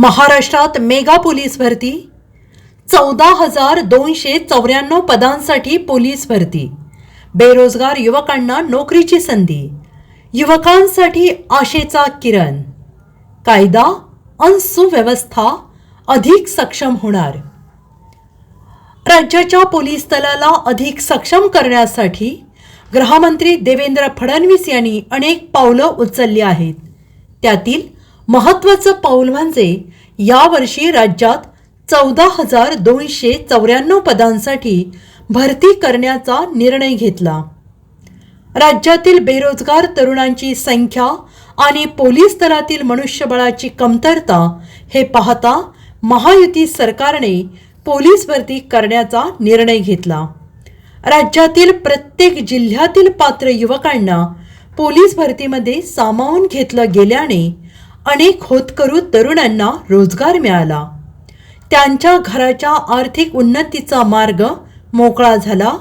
महाराष्ट्रात mega police भरती चौदा हजार दोनशे चौऱ्याण्णव पदांसाठी पोलीस भरती बेरोजगार युवकांना नोकरीची संधी युवकांसाठी आशेचा किरण कायदा अन सुव्यवस्था अधिक सक्षम होणार. राज्याच्या पोलीस दलाला अधिक सक्षम करण्यासाठी गृहमंत्री देवेंद्र फडणवीस यांनी अनेक पावलं उचलली आहेत. त्यातील महत्त्वाचं पाऊल म्हणजे यावर्षी राज्यात चौदा हजार दोनशे चौऱ्याण्णव पदांसाठी भरती करण्याचा निर्णय घेतला. राज्यातील बेरोजगार तरुणांची संख्या आणि पोलीस दलातील मनुष्यबळाची कमतरता हे पाहता महायुती सरकारने पोलीस भरती करण्याचा निर्णय घेतला. राज्यातील प्रत्येक जिल्ह्यातील पात्र युवकांना पोलीस भरतीमध्ये सामावून घेतलं गेल्याने अनेक होतकरू तरुणांना रोजगार मिळाला. त्यांच्या घराच्या आर्थिक उन्नतीचा मार्ग मोकळा झाला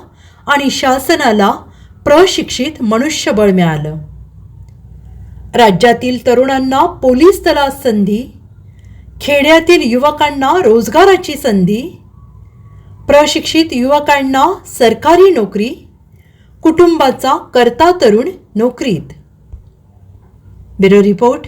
आणि शासनाला प्रशिक्षित मनुष्यबळ मिळालं. राज्यातील तरुणांना पोलीस दलात संधी खेड्यातील युवकांना रोजगाराची संधी प्रशिक्षित युवकांना सरकारी नोकरी कुटुंबाचा करता तरुण नोकरीत. Bureau report